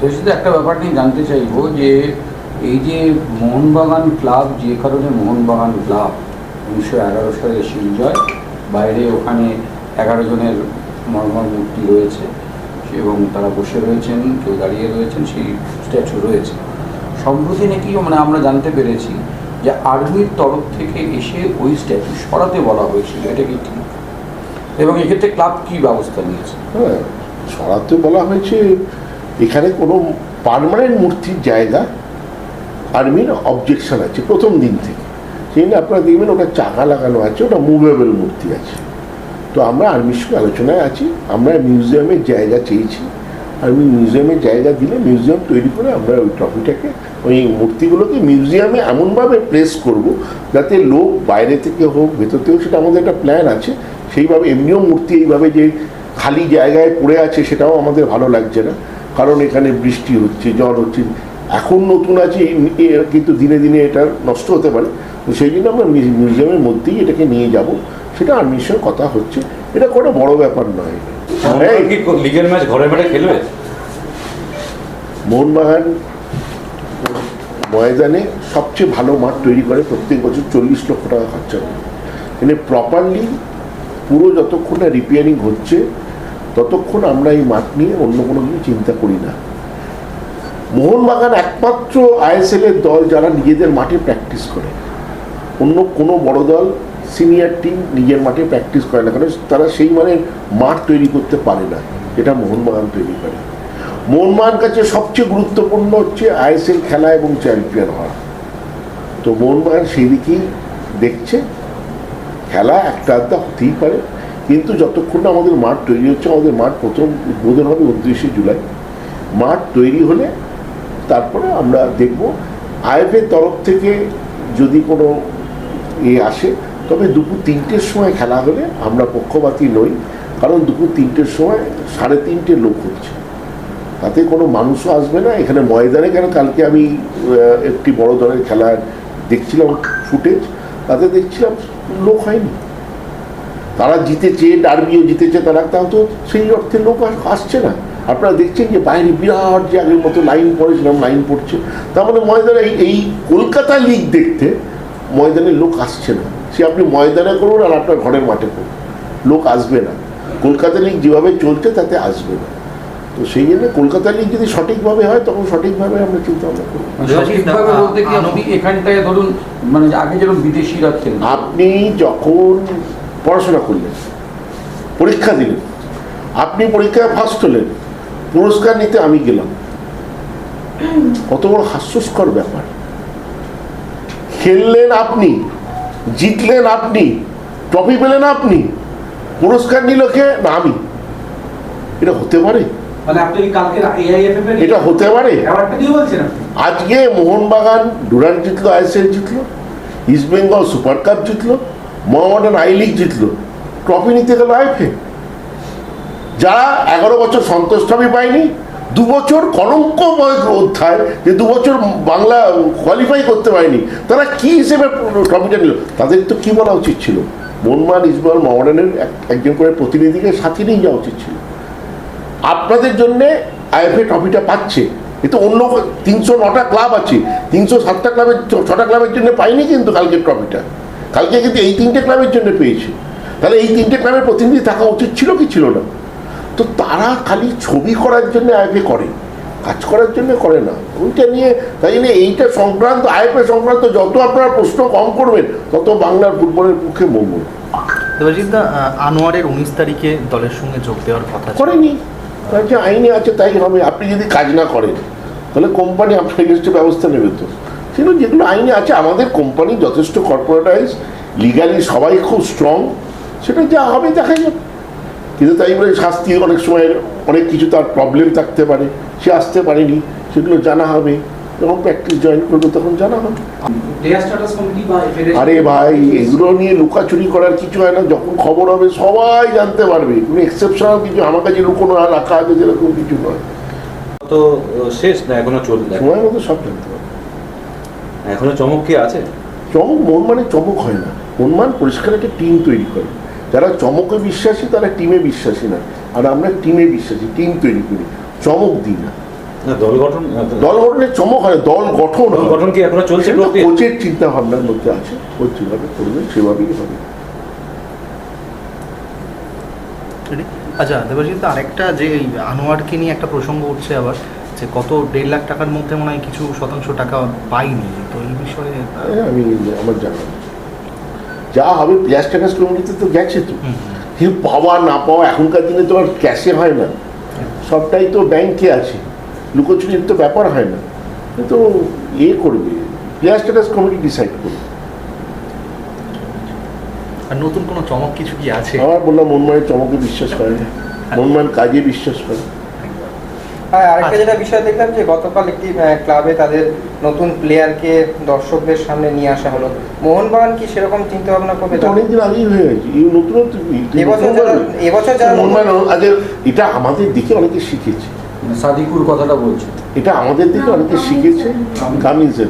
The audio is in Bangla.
তো শুধু একটা ব্যাপার নিয়ে জানতে চাইব যে এই যে মোহনবাগান ক্লাব, যে কারণে মোহনবাগান ক্লাব উনিশশো এগারো সালে শিলজয় বাইরে ওখানে এগারো জনের মর্মর মূর্তি রয়েছে এবং তারা বসে রয়েছেন, কেউ দাঁড়িয়ে রয়েছেন, সেই স্ট্যাচু রয়েছে। সম্প্রতি নাকি মানে আমরা জানতে পেরেছি যে আর্মির তরফ থেকে এসে ওই স্ট্যাচু সরাতে বলা হয়েছিল, এটা কি ঠিক? এবং এক্ষেত্রে ক্লাব কি ব্যবস্থা নিয়েছে? হ্যাঁ সরাতে বলা হয়েছে এখানে কোনো পার্মানেন্ট মূর্তির জায়গা আর্মির অবজেকশন আছে প্রথম দিন থেকে। সেই জন্য আপনারা দেখবেন ওটা চাকা লাগানো আছে ওটা মুভেবল মূর্তি আছে। তো আমরা আর্মির সঙ্গে আলোচনায় আছি আমরা মিউজিয়ামের জায়গা চেয়েছি। আর্মি মিউজিয়ামের জায়গা দিলে মিউজিয়াম তৈরি করে আমরা ওই ট্রফিটাকে ওই মূর্তিগুলোকে মিউজিয়ামে এমনভাবে প্লেস করব যাতে লোক বাইরে থেকে হোক ভেতর থেকে হোক, সেটা আমাদের একটা প্ল্যান আছে। সেইভাবে এমনিও মূর্তি এইভাবে যে খালি জায়গায় পড়ে আছে সেটাও আমাদের ভালো লাগছে না। কারণ এখানে বৃষ্টি হচ্ছে জল হচ্ছে। এখন নতুন আছে কিন্তু দিনে দিনে এটা নষ্ট হতে পারে। তো সেই জন্য আমরা মিউজিয়ামের মধ্যেই এটাকে নিয়ে যাব। সেটা আর্মির সঙ্গে কথা হচ্ছে। এটা কোনো বড় ব্যাপার নয়। লিগের ম্যাচ ঘরের মাঠে খেলবে? মোহনবাগান ময়দানে সবচেয়ে ভালো মাঠ তৈরি করে। প্রত্যেক বছর চল্লিশ লক্ষ টাকা খরচা করে। মানে প্রপারলি পুরো যতক্ষণ না রিপেয়ারিং হচ্ছে ততক্ষণ আমরা এই মাঠ নিয়ে অন্য কোনো কিছু চিন্তা করি না। মোহনবাগান একমাত্র আইএসএল এর দল যারা নিজেদের মাঠে প্র্যাকটিস করে। অন্য কোনো বড় দল সিনিয়র টিম নিজের মাঠে প্র্যাকটিস করে না, কারণ তারা সেই মানে মাঠ তৈরি করতে পারে না, যেটা মোহনবাগান তৈরি করে। মোহনবাগান কাছে সবচেয়ে গুরুত্বপূর্ণ হচ্ছে আইএসএল খেলা এবং চ্যাম্পিয়ন হওয়া। তো মোহনবাগান সেই দিকেই দেখছে, খেলা একটা আধটা হতেই পারে। কিন্তু যতক্ষণ না আমাদের মাঠ তৈরি হচ্ছে, আমাদের মাঠ প্রথম উদ্বোধন হবে উনত্রিশে জুলাই। মাঠ তৈরি হলে তারপরে আমরা দেখব। আইএফের তরফ থেকে যদি কোনো এ আসে, তবে দুপুর তিনটের সময় খেলা হলে আমরা পক্ষপাতী নই, কারণ দুপুর তিনটের সময় সাড়ে তিনটে লোক হচ্ছে। তাতে কোনো মানুষও আসবে না। এখানে ময়দানে কেন? কালকে আমি একটি বড় দলের খেলা দেখছিলাম ফুটেজ। তাতে দেখছিলাম লোক হয়নি। তারা জিতেছে ডার্বিও জিতেছে তারা তাও তো সেই অর্থে লোক আর আসছে না। আপনারা দেখছেন যে বাইরে বিরাট যে আগের মতো লাইন পড়েছিলাম লাইন পড়ছে। তার মানে ময়দানে এই- এই কলকাতা লিগ দেখতে ময়দানে লোক আসছে না। সে আপনি ময়দানে করুন আর আপনার ঘরের মাঠে করুন। লোক আসবে না। কলকাতা লিগ যেভাবে চলছে তাতে আসবে না। তো সেই জন্য কলকাতা লিগ যদি সঠিকভাবে হয় তখন সঠিকভাবে আমরা চিন্তা ভাবনা করব। মানে সঠিকভাবে বলতে কি আপনি এখানটায় ধরুন মানে আগে যেরকম বিদেশিরা খেলতো। আপনি যখন পড়াশোনা করলেন পরীক্ষা দিলেন। আপনি পরীক্ষায় ফার্স্ট হলেন পুরস্কার নিতে আমি গেলাম। কত বড় হাস্যস্কর ব্যাপার। খেললেন আপনি জিতলেন আপনি ট্রফি পেলেন আপনি পুরস্কার নিল কে? না আমি। এটা হতে পারে? মানে এটা হতে পারে। আজকে মোহনবাগান ডুরান্ট জিতলো আইএসএল জিতলো ইস্ট বেঙ্গল সুপার কাপ জিতলো মোহামেডান আই লিগ জিতলো। ট্রফি নিতে গেল আইফে যারা এগারো বছর সন্তোষ ট্রফি পায়নি, দু বছর কলঙ্কময় অধ্যায় যে দু বছর বাংলা কোয়ালিফাই করতে পারেনি, তারা কি হিসেবে ট্রফিটা নিল? তাদের তো কি বলা উচিত ছিল? মনমান ইসবল মোহামেডানের এক- একজন করে প্রতিনিধিকে সাথে নিয়ে যাওয়া উচিত ছিল। আপনাদের জন্যে আইএফএ ট্রফিটা পাচ্ছে। এ তো অন্য তিনশো নটা ক্লাব আছে। তিনশো সাতটা ক্লাবের ছটা ক্লাবের জন্য পাইনি কিন্তু কালকের ট্রফিটা কালকে কিন্তু এই তিনটে ক্লাবের জন্য পেয়েছে। তাহলে এই তিনটে ক্লাবের প্রতিনিধি থাকা উচিত ছিল কি ছিল না? তো তারা খালি ছবি করার জন্য আইএফএ করে কাজ করার জন্য করে না। ওইটা নিয়ে তাই জন্য এইটা সংক্রান্ত আইএফএ সংক্রান্ত যত আপনারা প্রশ্ন কম করবেন তত বাংলার ফুটবলের পক্ষে মঙ্গল দেবাজিৎদা আনোয়ারের উনিশ তারিখে দলের সঙ্গে যোগ দেওয়ার কথা করেনি। তার যে আইনে আছে তাই হবে। আপনি যদি কাজ না করেন তাহলে কোম্পানি আপনার ব্যবস্থা নেবে তো। সেগুলো যেগুলো আইনে আছে আমাদের কোম্পানি যথেষ্ট কর্পোরেটাইজ লিগালি সবাই খুব স্ট্রং সেটা যা হবে দেখা যাবে কিন্তু তাই বলে শাস্তি অনেক সময় অনেক কিছু তার প্রবলেম থাকতে পারে সে আসতে পারেনি সেগুলো জানা হবে। যখন প্র্যাকটিস জয়েন করবে তখন জানা হবে। আরে ভাই এগুলো নিয়ে লুকাচুরি করার কিছু হয় না যখন খবর হবে সবাই জানতে পারবে। কোনো এক্সেপশনাল কিছু আমার কাছে লুকোনো আর রাখা আছে যেরকম কিছু নয়। তো শেষ না এখনও চলবে? সময় মতো সব জানতে পারবে। এখনও চমক কি আছে? চমক মন মানে চমক হয় না। মন পরিষ্কার একটা টিম তৈরি করে। যারা চমকে বিশ্বাসী তারা টিমে বিশ্বাসী না আর আমরা টিমে বিশ্বাসী টিম তৈরি করি। চমক দিই না। দল গঠন দল গঠনের চমক হয় দল গঠন দল গঠন কি এখনও চলছে কোচের চিন্তা ভাবনার মধ্যে আছে। কোচ যেভাবে করবে সেভাবেই হবে। আচ্ছা দেবাজিৎ আরেকটা যে এই আনোয়ারকে নিয়ে একটা প্রসঙ্গ উঠছে আবার। যে কত দেড় লাখ টাকার মধ্যে মনে হয় কিছু শতাংশ টাকা পাইনি। তো এই বিষয়ে হ্যাঁ, আমি আমার জানা যা হবে প্লেয়ার স্ট্যাটাস কমিটিতে তো গেছে তো। কেউ পাওয়া না পাওয়া এখনকার দিনে তো আর ক্যাশে হয় না। সবটাই তো ব্যাংকে আছে। লুকোচুরির তো ব্যাপার হয় না। তো এ করবে। প্লেয়ার স্ট্যাটাস কমিটি ডিসাইড করবে। আর নতুন কোনো চমক কিছু কি আছে? আমার বললাম মনময়ের চমকে বিশ্বাস করে না মনময়ের কাজে বিশ্বাস করে হ্যাঁ আরেকটা আচ্ছা। যেটা বিষয় দেখলাম যে গতকাল একটি ক্লাবে তাদের নতুন প্লেয়ারকে দর্শকদের সামনে নিয়ে আসা হলো। মোহনবাগান কি সেরকম চিন্তা ভাবনা করবে অনেকদিন আগেই হয়ে গেছে। এই নতুন এবছর যারা- এবছর যারা মোহনবাগান মনময় আগে এটা আমাদের দিকে অনেকে শিখেছে। সাদিকুর কথাটা বলছে। এটা আমাদের দিকে অনেকে শিখেছে। কামিংসের